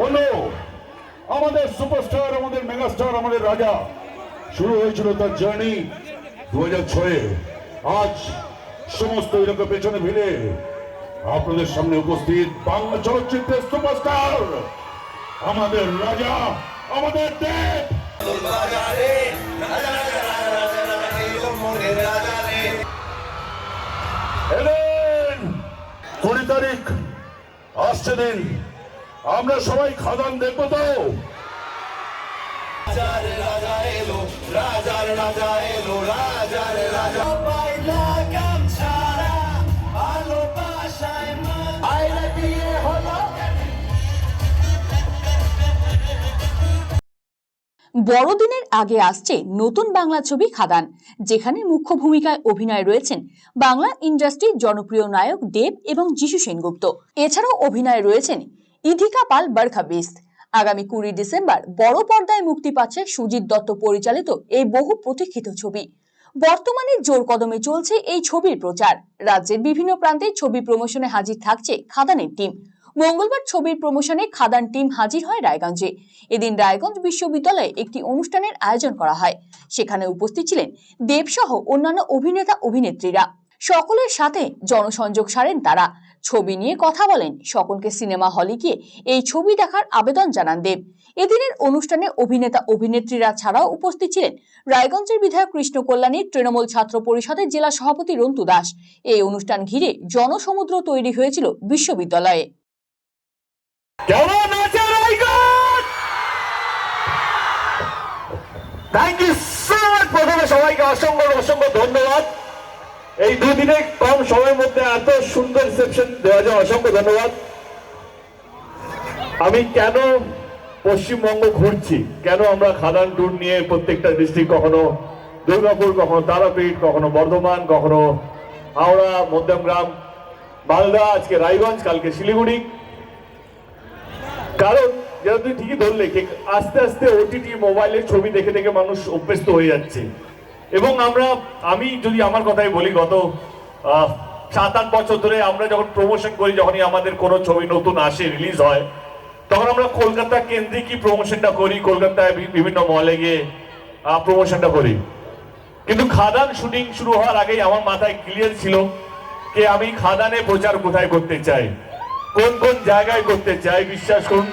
হলো আমাদের সুপারস্টার আমাদের মেগাস্টার আমাদের রাজা। শুরু হয়েছিল তার জার্নি দু হাজার ছয়ে। আজ সমস্ত এলাকা পেছনে ভিড়ে আপনাদের সামনে উপস্থিত বাংলা চলচ্চিত্রের সুপারস্টার আমাদের রাজা, আমাদের দেব। কুড়ি তারিখ, আসছে দিন। আমরা সবাই খাদান দেখব তো। রাজার রাজা এলো রাজার রাজা এলো রাজার রাজা। পাইলা গামছাড়া ভালোবাসায় আইলে বিয়ে হলো। বড়দিনের আগে আসছে নতুন বাংলা ছবি খাদান যেখানে মুখ্য ভূমিকায় অভিনয় রয়েছেন বাংলা ইন্ডাস্ট্রির জনপ্রিয় নায়ক দেব এবং যিশু সেনগুপ্ত। এছাড়াও অভিনয় রয়েছেন ইধিকা পাল বারখা বিস্ত। আগামী কুড়ি ডিসেম্বর বড় পর্দায় মুক্তি পাচ্ছে সুজিত দত্ত পরিচালিত এই বহু প্রতীক্ষিত ছবি। বর্তমানে জোর কদমে চলছে এই ছবির প্রচার। রাজ্যের বিভিন্ন প্রান্তে ছবি প্রমোশনে হাজির থাকছে খাদানের টিম। মঙ্গলবার ছবির প্রমোশনে খাদান টিম হাজির হয় রায়গঞ্জে। এদিন রায়গঞ্জ বিশ্ববিদ্যালয়ে একটি অনুষ্ঠানের আয়োজন করা হয়। সেখানে উপস্থিত ছিলেন দেবসহ অন্যান্য অভিনেতা অভিনেত্রীরা সকলের সাথে জনসংযোগ সারেন তারা। ছবি নিয়ে কথা বলেন। সকলকে সিনেমা হলে গিয়ে এই ছবি দেখার আবেদন জানান দেব। এদিনের অনুষ্ঠানে অভিনেতা, অভিনেত্রীরা ছাড়াও উপস্থিত ছিলেন রায়গঞ্জের বিধায়ক কৃষ্ণ কল্যাণী, তৃণমূল ছাত্র পরিষদের জেলা সভাপতি রন্তু দাস। এই অনুষ্ঠান ঘিরে জনসমুদ্র তৈরি হয়েছিল বিশ্ববিদ্যালয়ে। সবাইকে অসংখ্য অসংখ্য ধন্যবাদ। এই দুদিনে কম সময়ের মধ্যে এত সুন্দর রিসেপশন দেওয়া যায়। অসংখ্য ধন্যবাদ। আমি কেন পশ্চিমবঙ্গ ঘুরছি? কেন আমরা খাদান ট্যুর নিয়ে প্রত্যেকটা ডিস্ট্রিক্ট কখনো দুর্গাপুর, কখনো তারাপীঠ, কখনো বর্ধমান, কখনো হাওড়া, মধ্যমগ্রাম, মালদা, আজকে রায়গঞ্জ, কালকে শিলিগুড়ি। কারণ, যেটা তুই ঠিকই ধরলে আস্তে আস্তে ওটিটি মোবাইলের ছবি দেখে দেখে মানুষ অভ্যস্ত হয়ে যাচ্ছে। এবং আমরা, আমি যদি আমার কথাই বলি, গত সাত আট বছর ধরে আমরা যখন প্রমোশন করি, যখনই আমাদের কোনো ছবি নতুন আসে রিলিজ হয়, তখন আমরা কলকাতা কেন্দ্রিকই প্রমোশনটা করি, কলকাতায় বিভিন্ন মলে গিয়ে প্রমোশনটা করি। কিন্তু খাদান শুটিং শুরু হওয়ার আগেই আমার মাথায় ক্লিয়ার ছিল যে আমি খাদানে প্রচার কোথায় করতে চাই, কোন কোন জায়গায় করতে চাই, বিশ্বাস করুন,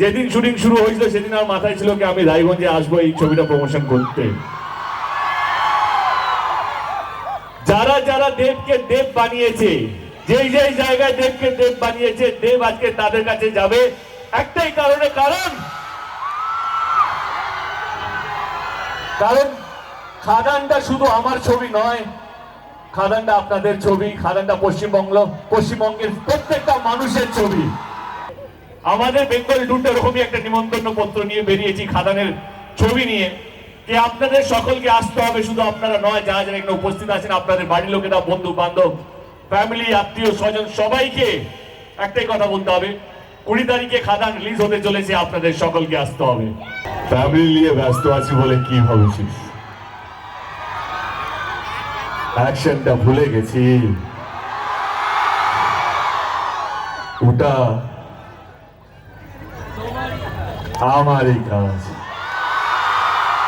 যেদিন শুটিং শুরু হয়েছিল, সেদিন আমার মাথায় ছিল কি আমি রায়গঞ্জে আসব এই ছবিটা প্রমোশন করতে। যারা দেবকে দেব বানিয়েছে, যেই যেই জায়গায় দেবকে দেব বানিয়েছে, দেব আজকে তাদের কাছে যাবে। একটাই কারণে কারণ কারণ খাদানটা শুধু আমার ছবি নয়, খাদানটা আপনাদের ছবি, খাদানটা পশ্চিমবঙ্গ, পশ্চিমবঙ্গের প্রত্যেকটা মানুষের ছবি। আমাদের বেঙ্গল টুরটা এরকমই একটা নিমন্ত্রণ পত্র নিয়ে বেরিয়েছি খাদানের ছবি নিয়ে। যে আপনাদের সকলকে আসতে হবে, শুধু আপনারা নয়, যারা যারা এখানে উপস্থিত আছেন, আপনাদের বাড়ির লোকেরা, বন্ধু বান্ধব ফ্যামিলি আত্মীয় স্বজন, সবাইকে একটাই কথা বলতে হবে। কুড়ি তারিখে খাদান রিলিজ হতে চলেছে, আপনাদের সকলকে আসতে হবে। ফ্যামিলি নিয়ে ব্যস্ত আছি বলে কি ভাবছিস? অ্যাকশনটা ভুলে গেছি। ওটা আমারই কাজ।